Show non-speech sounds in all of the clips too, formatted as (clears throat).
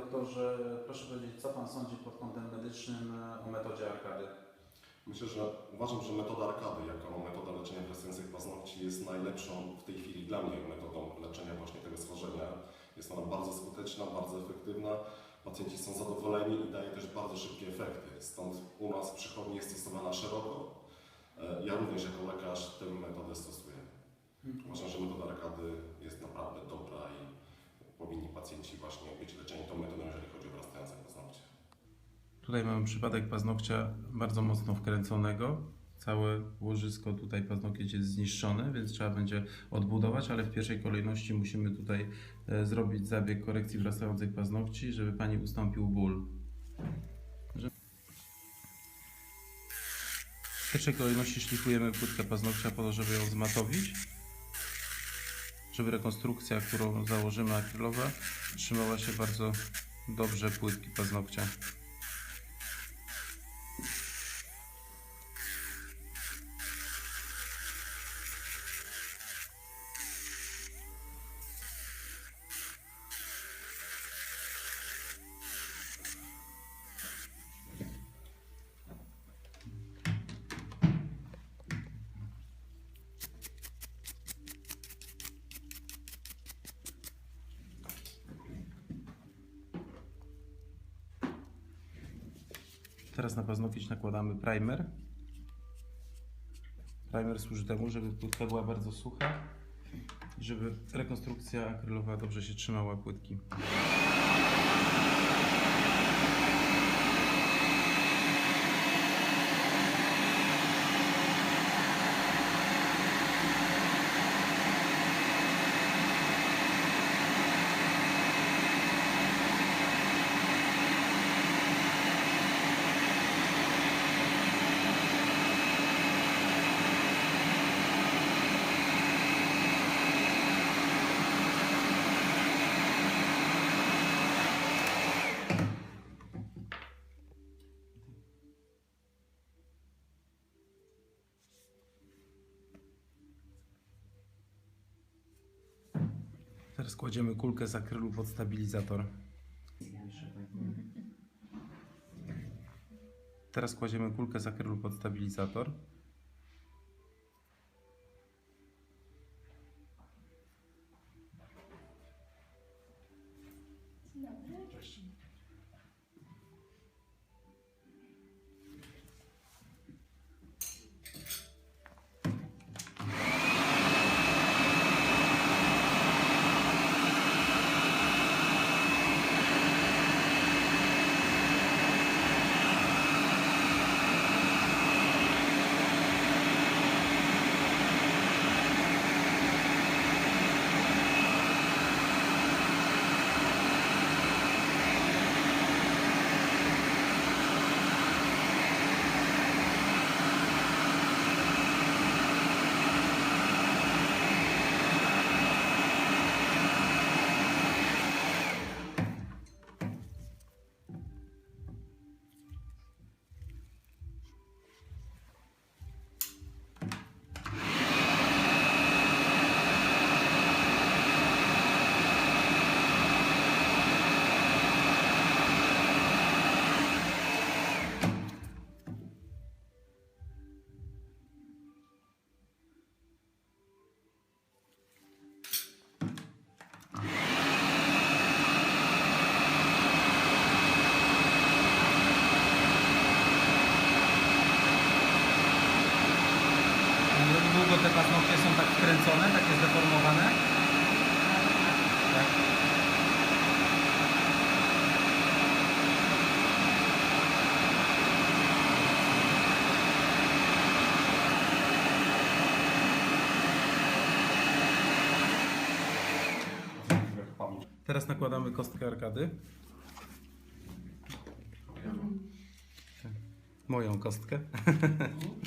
Doktorze, proszę powiedzieć, co Pan sądzi pod kątem medycznym o metodzie arkady? Myślę, że uważam, że metoda arkady jako metoda leczenia wyrastających paznokci jest najlepszą w tej chwili dla mnie metodą leczenia właśnie tego schorzenia. Jest ona bardzo skuteczna, bardzo efektywna. Pacjenci są zadowoleni i daje też bardzo szybkie efekty. Stąd u nas w przychodni jest stosowana szeroko. E, Ja również jako lekarz tę metodę stosuję. Uważam, że metoda arkady jest naprawdę dobra i powinni pacjenci właśnie być leczeni tą metodą, jeżeli chodzi o wyrastające paznokcie. Tutaj mamy przypadek paznokcia bardzo mocno wkręconego. Całe łożysko tutaj paznokieć jest zniszczone, więc trzeba będzie odbudować, ale w pierwszej kolejności musimy tutaj e, zrobić zabieg korekcji wrastających paznokci, żeby Pani ustąpił ból. W pierwszej kolejności szlifujemy płytkę paznokcia po to, żeby ją zmatowić, żeby rekonstrukcja, którą założymy akrylowa, trzymała się bardzo dobrze płytki paznokcia. Teraz na paznokieć nakładamy primer. Primer służy temu, żeby płytka była bardzo sucha i żeby rekonstrukcja akrylowa dobrze się trzymała płytki. Teraz kładziemy kulkę z akrylu pod stabilizator. Teraz kładziemy kulkę z akrylu pod stabilizator. Długo te paznokcie są tak wkręcone, takie zdeformowane? Tak. Teraz nakładamy kostkę arkady. Moją kostkę. (laughs)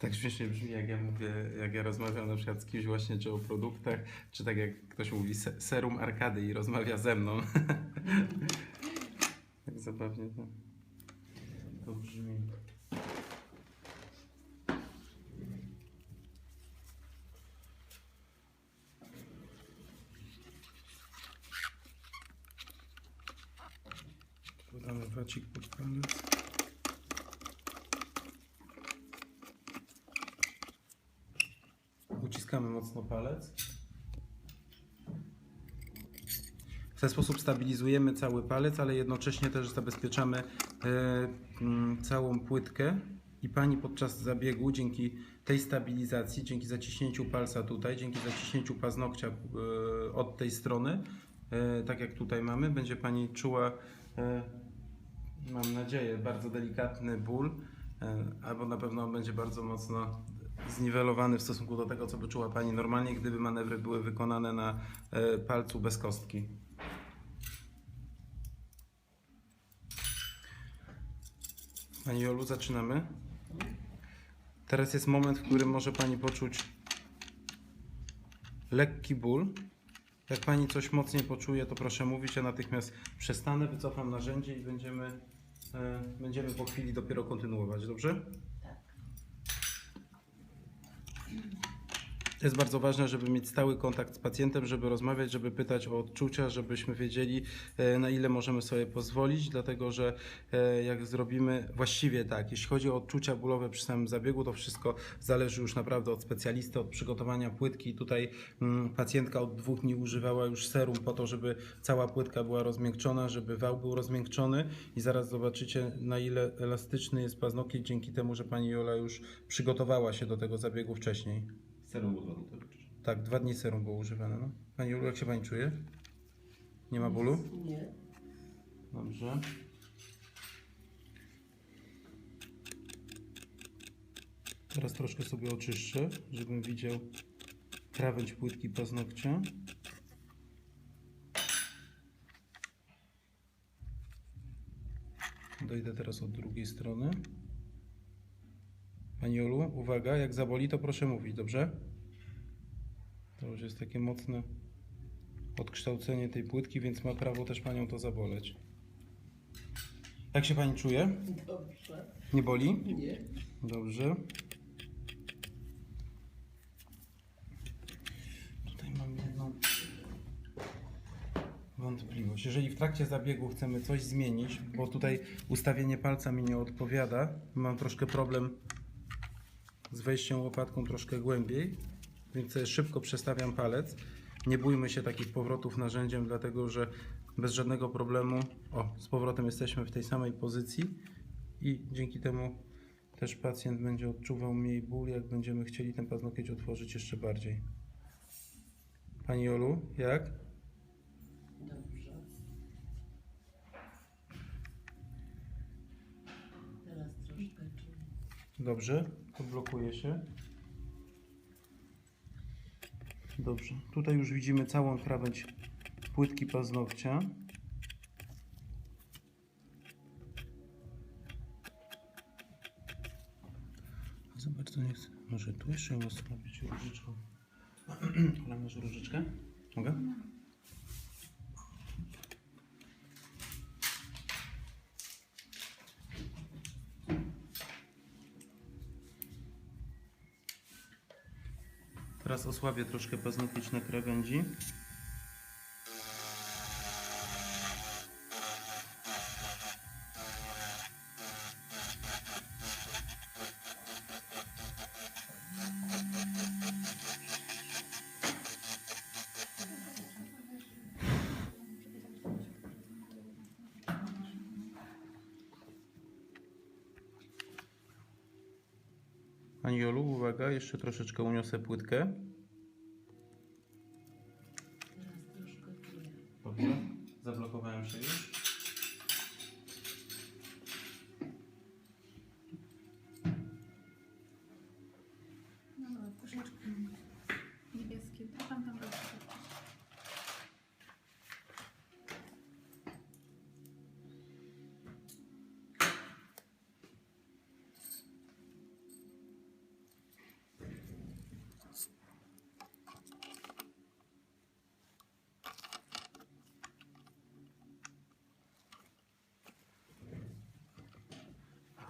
Tak śmiesznie brzmi, jak ja mówię, jak ja rozmawiam na przykład z kimś właśnie, czy o produktach, czy tak jak ktoś mówi se- serum arkady i rozmawia ze mną. (laughs) tak zabawnie to, to brzmi. Mamy wacik pod palec. Uciskamy mocno palec. W ten sposób stabilizujemy cały palec, ale jednocześnie też zabezpieczamy e, mm, całą płytkę. I pani podczas zabiegu, dzięki tej stabilizacji, dzięki zaciśnięciu palca tutaj, dzięki zaciśnięciu paznokcia e, od tej strony, e, tak jak tutaj mamy, będzie pani czuła, mam nadzieję, bardzo delikatny ból, albo na pewno będzie bardzo mocno zniwelowany w stosunku do tego, co by czuła pani normalnie, gdyby manewry były wykonane na e, palcu bez kostki. Pani Jolu, zaczynamy. Teraz jest moment, w którym może Pani poczuć lekki ból. Jak Pani coś mocniej poczuje, to proszę mówić, ja natychmiast przestanę, wycofam narzędzie i będziemy, e, będziemy po chwili dopiero kontynuować, dobrze? Jest bardzo ważne, żeby mieć stały kontakt z pacjentem, żeby rozmawiać, żeby pytać o odczucia, żebyśmy wiedzieli, e, na ile możemy sobie pozwolić, dlatego że e, jak zrobimy właściwie tak, jeśli chodzi o odczucia bólowe przy samym zabiegu, to wszystko zależy już naprawdę od specjalisty, od przygotowania płytki. Tutaj mm, pacjentka od dwóch dni używała już serum po to, żeby cała płytka była rozmiękczona, żeby wał był rozmiękczony i zaraz zobaczycie, na ile elastyczny jest paznokieć dzięki temu, że pani Jola już przygotowała się do tego zabiegu wcześniej. Serum było dwa dni przecież. Tak, dwa dni serum było używane. No. Pani Julu, jak się Pani czuje? Nie ma bólu? Nie. Dobrze. Teraz troszkę sobie oczyszczę, żebym widział krawędź płytki paznokcia. Dojdę teraz od drugiej strony. Pani Jolu, uwaga, jak zaboli, to proszę mówić, dobrze? To już jest takie mocne odkształcenie tej płytki, więc ma prawo też Panią to zaboleć. Jak się Pani czuje? Dobrze. Nie boli? Nie. Dobrze. Tutaj mam jedną wątpliwość. Jeżeli w trakcie zabiegu chcemy coś zmienić, bo tutaj ustawienie palca mi nie odpowiada, mam troszkę problem z wejściem łopatką troszkę głębiej, więc szybko przestawiam palec. Nie bójmy się takich powrotów narzędziem, dlatego że bez żadnego problemu, o, z powrotem jesteśmy w tej samej pozycji i dzięki temu też pacjent będzie odczuwał mniej ból, jak będziemy chcieli ten paznokieć otworzyć jeszcze bardziej. Pani Jolu, jak? Dobrze. Teraz troszkę czuję. Dobrze, odblokuje się. Dobrze, tutaj już widzimy całą krawędź płytki paznokcia. Zobacz, to nie chcę. Może tu jeszcze ją osłabić różyczką. (clears throat) Ale masz różyczkę? Mogę? Teraz osłabię troszkę paznokieć na krawędzi. Pani Jolu, uwaga, jeszcze troszeczkę uniosę płytkę. 谁呀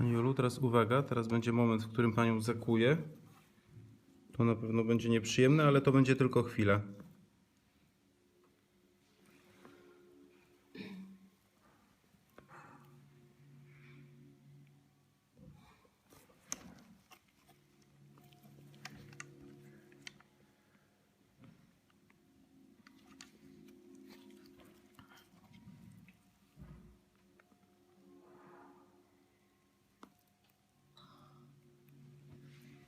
Pani Jolu, teraz uwaga, teraz będzie moment, w którym Panią zakuję. To na pewno będzie nieprzyjemne, ale to będzie tylko chwila.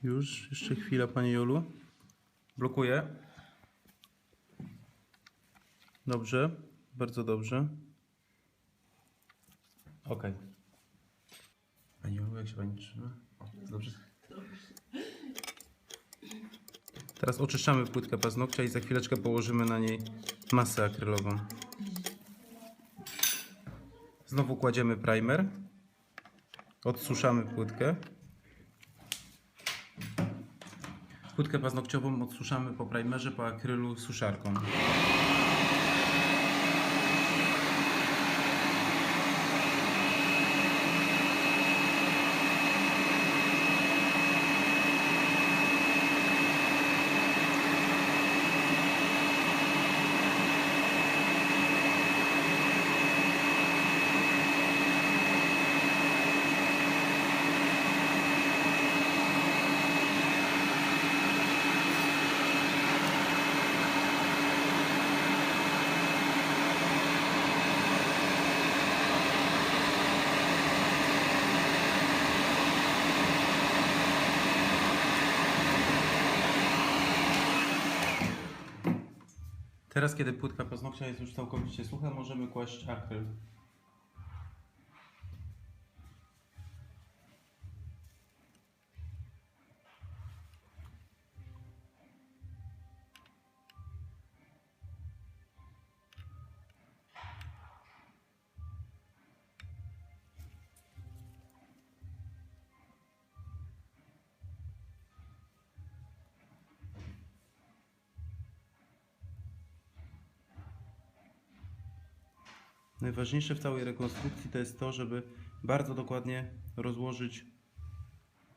Już, jeszcze chwila, Pani Jolu. Blokuję. Dobrze, bardzo dobrze. Ok. Pani Jolu, jak się Pani trzyma? Dobrze. Teraz oczyszczamy płytkę paznokcia i za chwileczkę położymy na niej masę akrylową. Znowu kładziemy primer. Odsuszamy płytkę. Płytkę paznokciową odsuszamy po primerze, po akrylu suszarką. Teraz, kiedy płytka paznokcia jest już całkowicie sucha, możemy kłaść akryl. Najważniejsze w całej rekonstrukcji to jest to, żeby bardzo dokładnie rozłożyć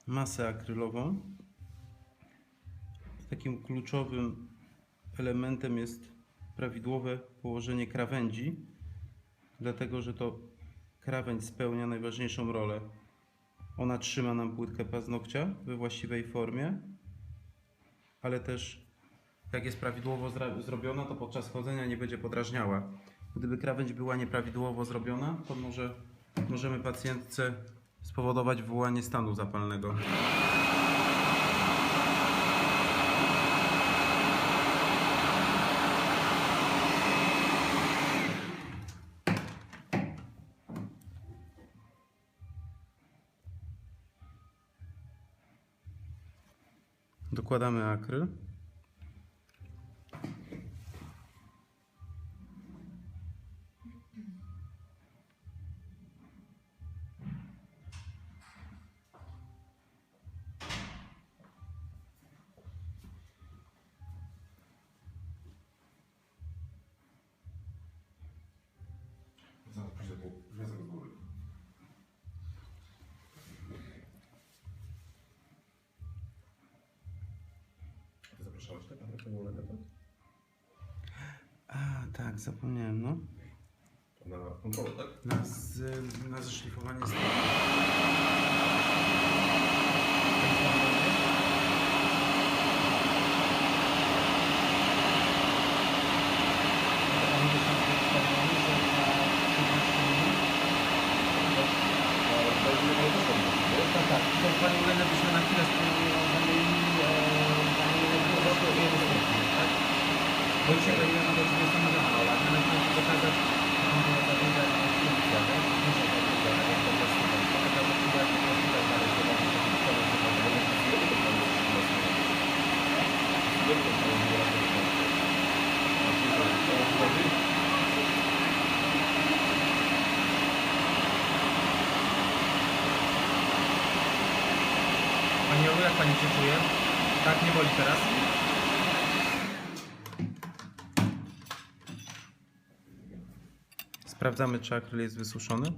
masę akrylową. Takim kluczowym elementem jest prawidłowe położenie krawędzi, dlatego że to krawędź spełnia najważniejszą rolę. Ona trzyma nam płytkę paznokcia we właściwej formie, ale też jak jest prawidłowo zrobiona, to podczas chodzenia nie będzie podrażniała. Gdyby krawędź była nieprawidłowo zrobiona, to może możemy pacjentce spowodować wywołanie stanu zapalnego. Dokładamy akryl. Zaraz pójdę po wniosek z góry. Ty zapraszałeś tak tak? A, tak, zapomniałem, no. Na kontrolę, tak? Na, z, na zeszlifowanie. Tak, tak. To panią Lenę byśmy na chwilę zamienili, e, panią Lenę tak? Bo dzisiaj będziemy do ciebie samodzielną, ale na razie pokazać, jaką była ta druga konstrukcja, tak? Muszę to powiedzieć, jak to jest tutaj. To taka konstrukcja, jak to jest tutaj dalej, to będzie to szkoła, to będzie Pani Olu, jak Pani się czuje? Tak, nie boli teraz? Sprawdzamy, czy akryl jest wysuszony.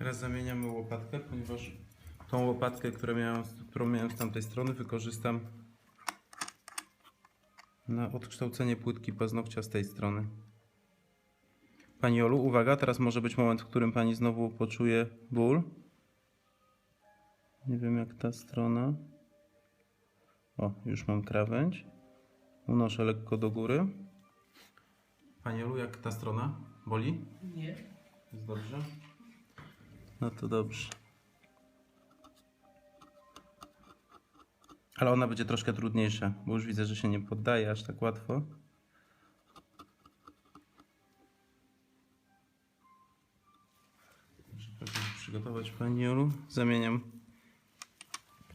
Teraz zamieniamy łopatkę, ponieważ tą łopatkę, którą miałem, którą miałem z tamtej strony, wykorzystam na odkształcenie płytki paznokcia z tej strony. Pani Olu, uwaga, teraz może być moment, w którym Pani znowu poczuje ból. Nie wiem jak ta strona. O, już mam krawędź. Unoszę lekko do góry. Pani Olu, jak ta strona? Boli? Nie. Jest dobrze? No to dobrze. Ale ona będzie troszkę trudniejsza, bo już widzę, że się nie poddaje aż tak łatwo. Przygotować Pani Jolu. Zamieniam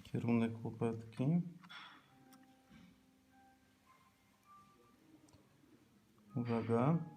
kierunek łopatki. Uwaga.